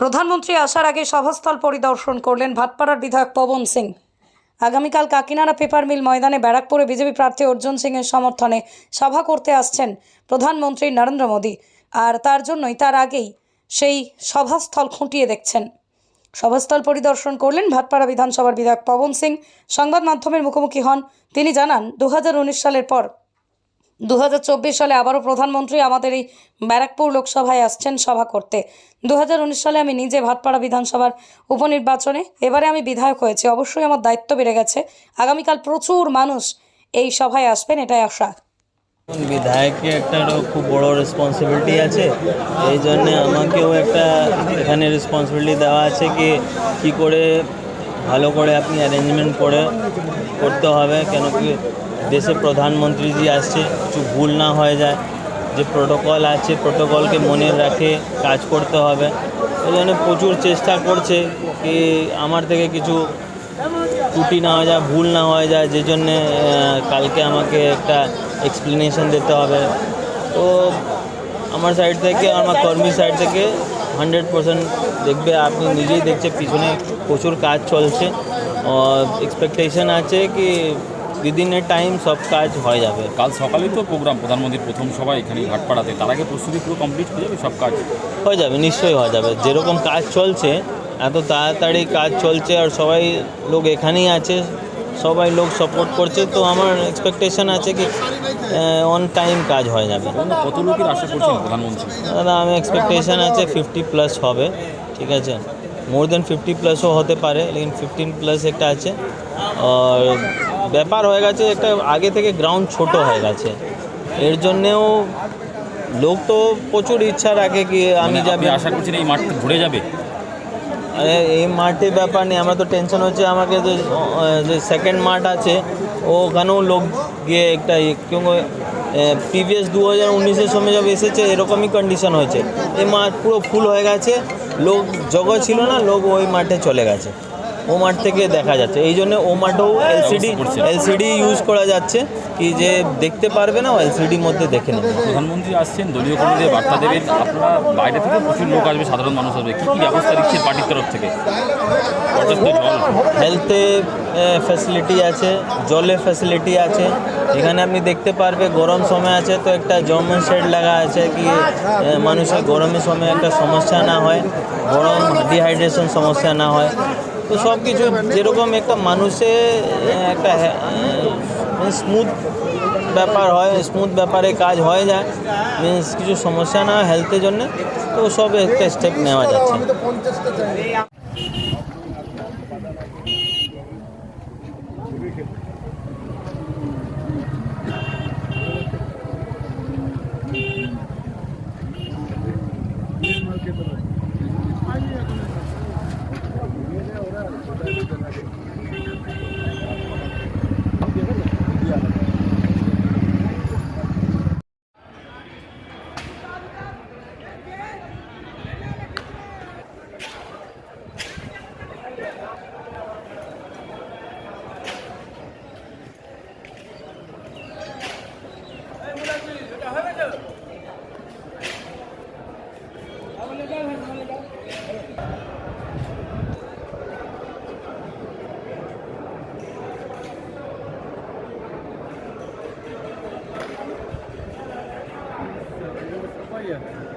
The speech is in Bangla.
প্রধানমন্ত্রী আসার আগে সভাস্থল পরিদর্শন করলেন ভাটপাড়ার বিধায়ক পবন সিং। আগামীকাল কাকিনাড়া পেপার মিল ময়দানে ব্যারাকপুরে বিজেপি প্রার্থী অর্জুন সিংয়ের সমর্থনে সভা করতে আসছেন প্রধানমন্ত্রী নরেন্দ্র মোদী। আর তার জন্যই তার আগেই সেই সভাস্থল খুঁটিয়ে দেখছেন। সভাস্থল পরিদর্শন করলেন ভাটপাড়া বিধানসভার বিধায়ক পবন সিং। সংবাদ মাধ্যমের মুখোমুখি হন। তিনি জানান দু হাজার উনিশ সালের পর দু হাজার চব্বিশ সালে আবারও প্রধানমন্ত্রী আমাদের এই ব্যারাকপুর লোকসভায় আসছেন সভা করতে। দু হাজার উনিশ সালে আমি নিজে ভাটপাড়া বিধানসভার উপনির্বাচনে, এবারে আমি বিধায়ক হয়েছি। অবশ্যই আমার দায়িত্ব বেড়ে গেছে। আগামীকাল প্রচুর মানুষ এই সভায় আসবেন, এটাই আশা। বিধায়ককে একটা খুব বড় রেসপন্সিবিলিটি আছে। এই জন্যে আমাকেও একটা এখানে রেসপন্সিবিলিটি দেওয়া আছে কি কি করে ভালো করে আপনি অ্যারেঞ্জমেন্ট করে করতে হবে। কেন কি দেশে প্রধানমন্ত্রীজি আসছে, কিছু ভুল না হয়ে যায়। যে প্রোটোকল আছে প্রোটোকলকে মনে রাখে, কাজ করতে হবে। এই জন্য প্রচুর চেষ্টা করছে কি আমার থেকে কিছু ত্রুটি না হয়ে যায়, ভুল না হয়ে যায়। যে জন্যে কালকে আমাকে একটা এক্সপ্লেনেশন দিতে হবে। তো আমার সাইড থেকে, আমার কর্মীর সাইড থেকে হান্ড্রেড পার্সেন্ট দেখবে, আপনি নিজেই দেখছে, পিছনে প্রচুর কাজ চলছে। এক্সপেকটেশন আছে কি এ টাইম সব কাজ হয়ে যাবে। কাল সকালেই তো প্রোগ্রাম প্রধানমন্ত্রীর প্রথম সভা এখানে ঘাটপাড়াতে তার আগে প্রস্তুতি পুরো কমপ্লিট হয়ে যাবে সব কাজ? হয়ে যাবে নিশ্চয়ই হয়ে যাবে। যেরকম কাজ চলছে এত তাড়াতাড়ি কাজ চলছে আর সবাই লোক এখানেই আছে সবাই লোক সাপোর্ট করছে তো আমার এক্সপেকটেশন আছে কি অন টাইম কাজ হয়ে যাবে। কত লোকের আশা করছেন প্রধানমন্ত্রী? দাদা আমি এক্সপেকটেশন আছে ফিফটি প্লাস হবে ঠিক আছে? মোর দেন ফিফটি প্লাসও হতে পারে লেকিন ফিফটিন প্লাস একটা আছে। আর ব্যাপার হয়ে গেছে একটা আগে থেকে গ্রাউন্ড ছোট হয়ে গেছে। এর জন্যেও লোক তো প্রচুর ইচ্ছা রাখে কি আমি আমি যাবি আশা করছি এই মাঠটা ভরে যাবে? আরে এই মাঠে ব্যাপার নেই আমার তো টেনশন হচ্ছে আমাকে যে যে সেকেন্ড মাঠ আছে ওখানেও লোক গিয়ে একটা প্রিভিয়াস দু হাজার উনিশের সময় যখন এসেছে এরকমই কন্ডিশন হয়েছে। এই মাঠ পুরো ফুল হয়ে গেছে লোক জগৎ ছিল না লোক ওই মাঠে চলে গেছে। ও মাঠ থেকে দেখা যাচ্ছে। এই জন্য ও মাঠেও এলসিডি। এলসিডি ইউজ করা যাচ্ছে কি যে দেখতে পারবে না এলসিডির মধ্যে দেখে নেবে। প্রধানমন্ত্রী আসছেন দলীয় কর্মীদের বার্তা দেবেন। আপনারা বাইরে থেকে প্রচুর লোক আসবে সাধারণ মানুষ আসবে। কী কী ব্যবস্থা দিচ্ছেন পার্টির তরফ থেকে? হেলথে ফ্যাসিলিটি আছে জলে ফ্যাসিলিটি আছে। এখানে আপনি দেখতে পারবে গরম সময় আছে তো একটা জর্মান শেড লাগা আছে কি মানুষের গরমের সময় একটা সমস্যা না হয় গরম ডিহাইড্রেশন সমস্যা না হয়। তো সব কিছু যেরকম একটা মানুষে আহ, একটা স্মুথ ব্যাপার হয় স্মুথ ব্যাপারে কাজ হয়ে যায় মিনস কিছু সমস্যা না হয় হেলথের জন্য তো সব একটা স্টেপ নেওয়া যাচ্ছে দেখতে